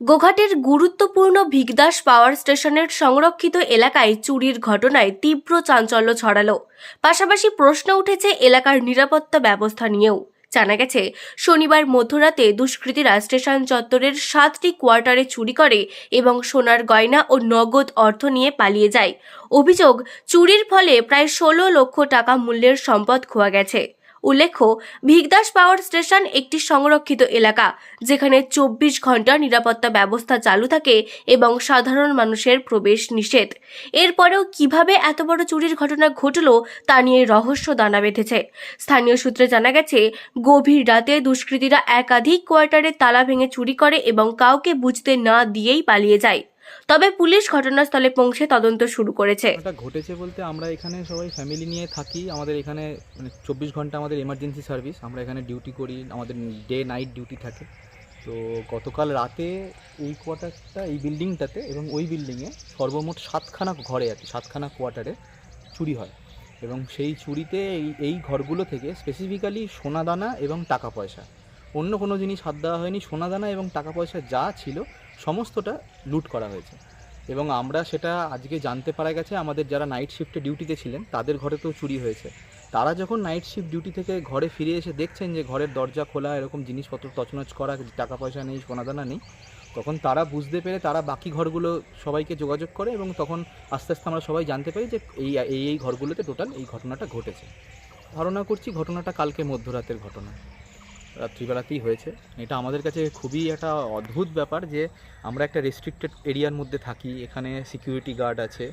গোঘাটের গুরুত্বপূর্ণ ভিগদাস পাওয়ার স্টেশনের সংরক্ষিত এলাকায় চুরির ঘটনায় তীব্র চাঞ্চল্য ছড়ালো। পাশাপাশি প্রশ্ন উঠেছে এলাকার নিরাপত্তা ব্যবস্থা নিয়েও। জানা গেছে, শনিবার মধ্যরাতে দুষ্কৃতীরা স্টেশন চত্বরের সাতটি কোয়ার্টারে চুরি করে এবং সোনার গয়না ও নগদ অর্থ নিয়ে পালিয়ে যায়। অভিযোগ, চুরির ফলে প্রায় ষোলো লক্ষ টাকা মূল্যের সম্পদ খোয়া গেছে। উল্লেখ্য, ভিগদাস পাওয়ার স্টেশন একটি সংরক্ষিত এলাকা, যেখানে চব্বিশ ঘণ্টা নিরাপত্তা ব্যবস্থা চালু থাকে এবং সাধারণ মানুষের প্রবেশ নিষেধ। এরপরেও কীভাবে এত বড় চুরির ঘটনা ঘটল তা নিয়ে রহস্য দানা বেঁধেছে। স্থানীয় সূত্রে জানা গেছে, গভীর রাতে দুষ্কৃতীরা একাধিক কোয়ার্টারে তালা ভেঙে চুরি করে এবং কাউকে বুঝতে না দিয়েই পালিয়ে যায়। তবে পুলিশ ঘটনাস্থলে পৌঁছে তদন্ত শুরু করেছে। ঘটেছে বলতে আমরা এখানে সবাই ফ্যামিলি নিয়ে থাকি। আমাদের এখানে মানে চব্বিশ ঘণ্টা আমাদের এমার্জেন্সি সার্ভিস আমরা এখানে ডিউটি করি, আমাদের ডে নাইট ডিউটি থাকে। তো গতকাল রাতে এই কোয়ার্টারটা এই বিল্ডিংটাতে এবং ওই বিল্ডিংয়ে সর্বমোট সাতখানা ঘরে কি, সাতখানা কোয়ার্টারে চুরি হয়। এবং সেই চুরিতে এই এই ঘরগুলো থেকে স্পেসিফিক্যালি সোনাদানা এবং টাকা পয়সা। অন্য কোনো জিনিস হাত দেওয়া হয়নি। সোনাদানা এবং টাকা পয়সা যা ছিল সমস্তটা লুট করা হয়েছে। এবং আমরা সেটা আজকে জানতে পারা গেছে, আমাদের যারা নাইট শিফটে ডিউটিতে ছিলেন, তাদের ঘরেতেও চুরি হয়েছে। তারা যখন নাইট শিফট ডিউটি থেকে ঘরে ফিরে এসে দেখছেন যে ঘরের দরজা খোলা, এরকম জিনিসপত্র তছনছ করা টাকা পয়সা নেই, সোনাদানা নেই, তখন তারা বুঝতে পেরে তারা বাকি ঘরগুলো সবাইকে যোগাযোগ করে এবং তখন আস্তে আস্তে আমরা সবাই জানতে পারি যে এই এই এই ঘরগুলোতে টোটাল এই ঘটনাটা ঘটেছে। ধারণা করছি ঘটনাটা কালকে মধ্যরাতের ঘটনা। রাত্রিবেলাতেই হয়েছে। এটা আমাদের কাছে খুবই একটা অদ্ভুত ব্যাপার যে আমরা একটা রেস্ট্রিক্টেড এরিয়ার মধ্যে থাকি, এখানে সিকিউরিটি গার্ড আছে।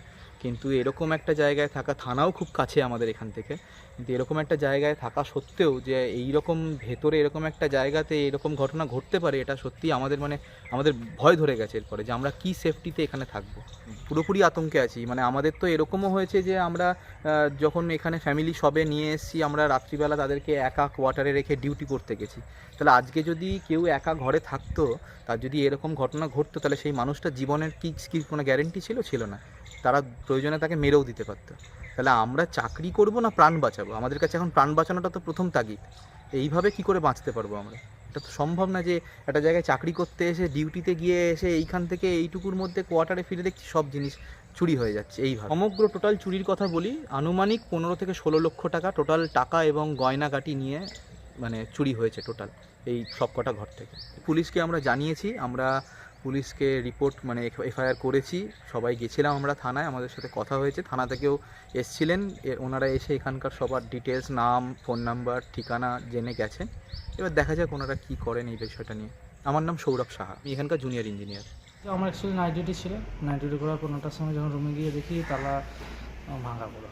কিন্তু এরকম একটা জায়গায় থাকা, থানাও খুব কাছে আমাদের এখান থেকে, কিন্তু এরকম একটা জায়গায় থাকা সত্ত্বেও যে এই রকম ভেতরে এরকম একটা জায়গাতে এরকম ঘটনা ঘটতে পারে, এটা সত্যি আমাদের মানে আমাদের ভয় ধরে গেছে এরপরে যে আমরা কি সেফটিতে এখানে থাকব। পুরোপুরি আতঙ্কে আছি মানে আমাদের তো এরকমও হয়েছে যে আমরা যখন এখানে ফ্যামিলি সবে নিয়ে এসেছি, আমরা রাত্রিবেলা তাদেরকে একা কোয়ার্টারে রেখে ডিউটি করতে গেছি। তাহলে আজকে যদি কেউ একা ঘরে থাকতো, তার যদি এরকম ঘটনা ঘটতো, তাহলে সেই মানুষটার জীবনের কি কি কোনো গ্যারেন্টি ছিল? ছিল না। তারা প্রয়োজনে তাকে মেরেও দিতে পারতো। তাহলে আমরা চাকরি করব না প্রাণ বাঁচাবো? আমাদের কাছে এখন প্রাণ বাঁচানোটা তো প্রথম তাগিদ। এইভাবে কি করে বাঁচতে পারব আমরা? এটা তো সম্ভব না যে একটা জায়গায় চাকরি করতে এসে ডিউটিতে গিয়ে এসে এইখান থেকে এইটুকুর মধ্যে কোয়ার্টারে ফিরে দেখছি সব জিনিস চুরি হয়ে যাচ্ছে এইভাবে। সমগ্র টোটাল চুরির কথা বলি আনুমানিক পনেরো থেকে ষোলো লক্ষ টাকা টোটাল টাকা এবং গয়নাগাটি নিয়ে মানে চুরি হয়েছে টোটাল এই সবকটা ঘর থেকে। পুলিশকে আমরা জানিয়েছি আমরা পুলিশকে রিপোর্ট মানে এফআইআর করেছি। সবাই গেছিলাম আমরা থানায়, আমাদের সাথে কথা হয়েছে। থানা থেকেও এসছিলেন। ওনারা এসে এখানকার সবার ডিটেলস নাম ফোন নাম্বার ঠিকানা জেনে গেছেন। এবার দেখা যাক ওনারা কী করেন এই বিষয়টা নিয়ে। আমার নাম সৌরভ সাহা। আমি এখানকার জুনিয়র ইঞ্জিনিয়ার আমার অ্যাকচুয়ালি নাইট ডিউটি ছিল। নাইট ডিউটি করার পর নটার সময় যখন রুমে গিয়ে দেখি তালা ভাঙা পুরো।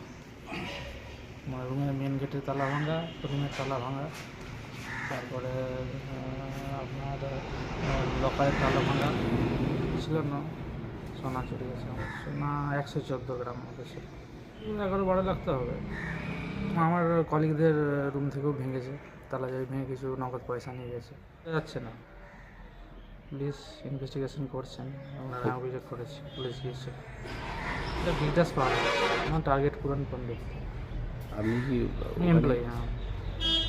মানে রুমের মেন গেটের তালা ভাঙা রুমের তালা ভাঙা। তারপরে আপনার লকারের কালো ভাঙা ছিল না সোনা চুরি গেছে আমার। সোনা একশো চোদ্দ গ্রাম মতো ছিল। এগারো বারো লাখ তো হবে। আমার কলিগদের রুম থেকেও ভেঙেছে তালা যাই ভেঙে কিছু নগদ পয়সা নিয়ে গেছে। যাচ্ছে না। পুলিশ ইনভেস্টিগেশন করছেন ওনারা অভিযোগ করেছে পুলিশ গিয়েছে। এটা বিগদাস পাওয়া আমার টার্গেট পূরণ করলে আপনি কি এমপ্লয়ি হ্যাঁ।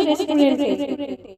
রেস্টুরেন্টে